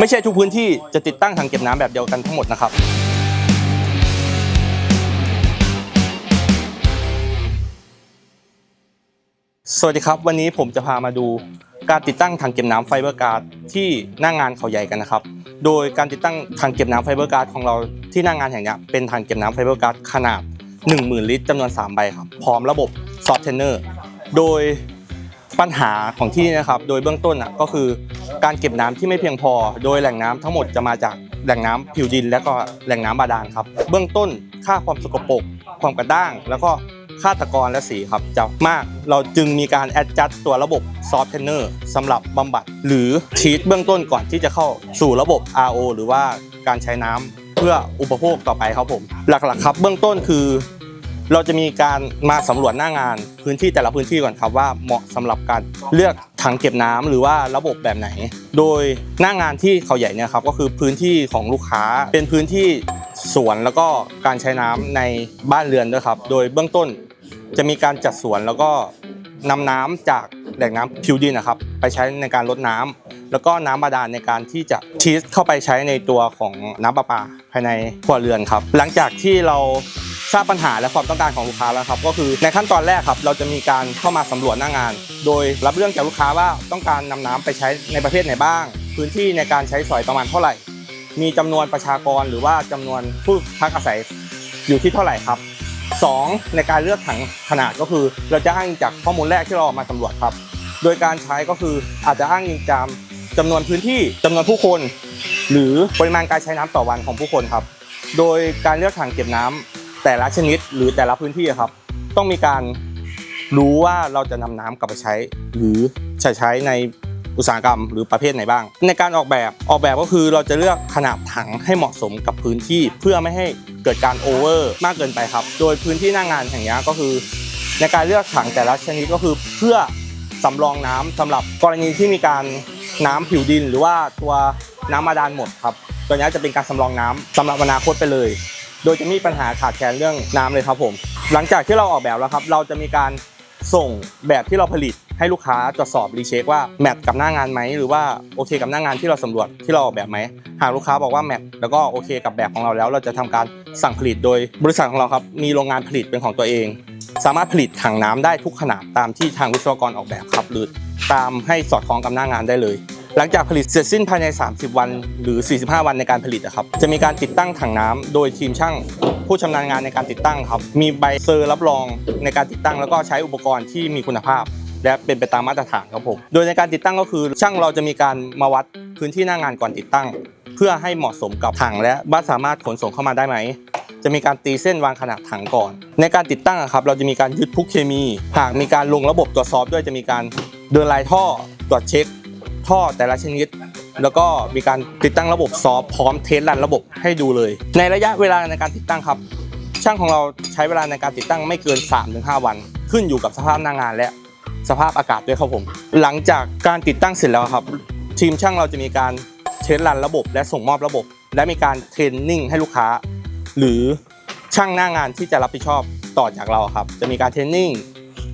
ไม่ใช่ทุกพื้นที่จะติดตั้งถังเก็บน้ำแบบเดียวกันทั้งหมดนะครับ สวัสดีครับ วันนี้ผมจะพามาดูการติดตั้งถังเก็บน้ำไฟเบอร์การ์ดที่หน้างานเขาใหญ่กันนะครับ โดยการติดตั้งถังเก็บน้ำไฟเบอร์การ์ดของเราที่หน้างานแห่งนี้เป็นถังเก็บน้ำไฟเบอร์การ์ดขนาด 10,000 ลิตรจำนวน 3 ใบครับ พร้อมระบบซอฟต์เทนเนอร์ โดยปัญหาของที่นี่นะครับ โดยเบื้องต้นอะก็คือ การเก็บน้ำที่ไม่เพียงพอ โดยแหล่งน้ำทั้งหมดจะมาจากแหล่งน้ำผิวดิน และก็แหล่งน้ำบาดาลครับ เบื้องต้นค่าความสกปรกความกระด้าง แล้วก็ค่าตะกอนและสีครับจะมาก เราจึงมีการแอดจัดตัวระบบซอฟต์เทนเนอร์สำหรับบำบัด หรือทีทเบื้องต้นก่อนที่จะเข้าสู่ระบบ RO หรือว่าการใช้น้ำเพื่ออุปโภคต่อไปครับผม หลักๆครับ เบื้องต้นคือ เราจะมีการมาสำรวจหน้างานพื้นที่แต่ละพื้นที่ก่อนครับว่าเหมาะสำหรับการเลือกถังเก็บน้ำหรือว่าระบบแบบไหน โดยหน้างานที่เขาใหญ่เนี่ยครับก็คือพื้นที่ของลูกค้าเป็นพื้นที่สวนแล้วก็การใช้น้ำในบ้านเรือนด้วยครับ โดยเบื้องต้นจะมีการจัดสวนแล้วก็นำน้ำจากแหล่งน้ำผิวดินนะครับ ไปใช้ในการลดน้ำแล้วก็น้ำบาดาลในการที่จะชีสเข้าไปใช้ในตัวของน้ำประปาภายในครัวเรือนครับ หลังจากที่เรา ทราบปัญหาและความต้องการของลูกค้าแล้วครับก็คือในขั้นตอนแรกครับเราจะมีการเข้ามาสำรวจหน้างาน โดยรับเรื่องจากลูกค้าว่าต้องการนำน้ำไปใช้ในประเภทไหนบ้าง พื้นที่ในการใช้สอยประมาณเท่าไหร่ มีจำนวนประชากรหรือว่าจำนวนผู้พักอาศัยอยู่ที่เท่าไหร่ครับ 2. ในการเลือกถังขนาดก็คือ เราจะอ้างจากข้อมูลแรกที่เราเอามาสำรวจครับ โดยการใช้ก็คืออาจจะอ้างอิงจากจำนวนพื้นที่จำนวนผู้คน หรือปริมาณการใช้น้ำต่อวันของผู้คนครับ โดยการเลือกถังเก็บน้ำ แต่ละชนิดหรือแต่ละพื้นที่ครับ ต้องมีการรู้ว่าเราจะนำน้ำกลับไปใช้ หรือใช้ใช้ในอุตสาหกรรมหรือประเภทไหนบ้าง ในการออกแบบออกแบบก็คือเราจะเลือกขนาดถังให้เหมาะสมกับพื้นที่เพื่อไม่ให้เกิดการโอเวอร์มากเกินไปครับ โดยพื้นที่หน้างานแห่งนี้ก็คือ ในการเลือกถังแต่ละชนิดก็คือเพื่อสำรองน้ำสำหรับกรณีที่มีการน้ำผิวดิน หรือว่าตัวน้ำบาดาลหมดครับตัวนี้จะเป็นการสำรองน้ำสำหรับอนาคตไปเลย โดยจะมีปัญหาขาดแคลนเรื่องน้ำเลยครับผม หลังจากที่เราออกแบบแล้วครับ เราจะมีการส่งแบบที่เราผลิตให้ลูกค้าตรวจสอบรีเช็คว่าแมทกับหน้างานไหมหรือว่าโอเคกับหน้างานที่เราสำรวจที่เราออกแบบไหมหากลูกค้าบอกว่าแมทแล้วก็โอเคกับแบบของเราแล้ว เราจะทำการสั่งผลิตโดยบริษัทของเราครับมีโรงงานผลิตเป็นของตัวเอง สามารถผลิตถังน้ำได้ทุกขนาดตามที่ทางวิศวกรออกแบบครับหรือตามให้สอดคล้องกับหน้างานได้เลย หลังจากผลิตเสร็จสิ้นภายใน 30 วัน หรือ 45 วันในการผลิตนะครับ จะมีการติดตั้งถังน้ำโดยทีมช่างผู้ชำนาญงานในการติดตั้งครับ มีใบเซอร์รับรองในการติดตั้ง แล้วก็ใช้อุปกรณ์ที่มีคุณภาพ และเป็นไปตามมาตรฐานครับผม โดยในการติดตั้งก็คือช่างเราจะมีการมาวัดพื้นที่หน้างานก่อนติดตั้ง เพื่อให้เหมาะสมกับถังและบ้านสามารถขนส่งเข้ามาได้ไหมจะมีการตีเส้นวางขนาดถังก่อน ในการติดตั้งครับเราจะมีการยึดพุกเคมี หากมีการลงระบบตรวจสอบด้วยจะมีการเดินลายท่อตรวจเช็ค ท่อแต่ละชนิด แล้วก็มีการติดตั้งระบบซอฟต์พร้อมเทสรันระบบให้ดูเลย ในระยะเวลาในการติดตั้งครับ ช่างของเราใช้เวลาในการติดตั้งไม่เกิน 3-5 วัน ขึ้นอยู่กับสภาพหน้างานและสภาพอากาศด้วยครับผม หลังจากการติดตั้งเสร็จแล้วครับ ทีมช่างเราจะมีการเทสรันระบบ และส่งมอบระบบ และมีการเทรนนิ่งให้ลูกค้า หรือช่างหน้างานที่จะรับผิดชอบต่อจากเราครับ จะมีการเทรนนิ่ง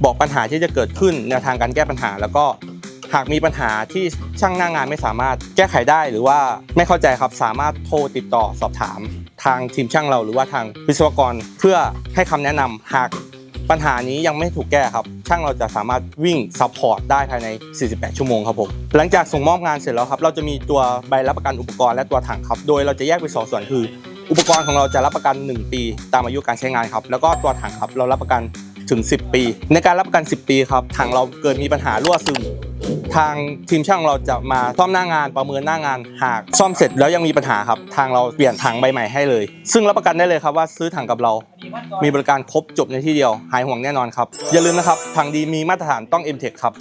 บอกปัญหาที่จะเกิดขึ้นแนวทางการแก้ปัญหาแล้วก็ หากมีปัญหาที่ช่างหน้างานไม่สามารถแก้ไขได้หรือว่าไม่เข้าใจครับสามารถโทรติดต่อสอบถาม ทางทีมช่างเราหรือว่าทางวิศวกรเพื่อให้คำแนะนำหากปัญหานี้ยังไม่ถูกแก้ครับ ช่างเราจะสามารถวิ่งซัพพอร์ตได้ภายใน 48 ชั่วโมงครับผมหลังจากส่งมอบงานเสร็จแล้วครับ เราจะมีตัวใบรับประกันอุปกรณ์และตัวถังครับ โดยเราจะแยกเป็นสองส่วนคือ อุปกรณ์ของเราจะรับประกัน 1 ปี ตามอายุการใช้งานครับ แล้วก็ตัวถังครับเรารับประกันถึง 10 ปี ในการรับประกัน 10 ปีครับถังเราเกิดมีปัญหารั่วซึม ทางทีมช่างเราจะมาซ่อมหน้างานประเมินหน้างานหากซ่อมเสร็จแล้วยังมีปัญหาครับ ทางเราเปลี่ยนถังใบใหม่ให้เลย ซึ่งรับประกันได้เลยครับว่าซื้อถังกับเรา มีบริการครบจบในที่เดียว หายห่วงแน่นอนครับ อย่าลืมนะครับถังดีมีมาตรฐานต้อง m t e c h ครับ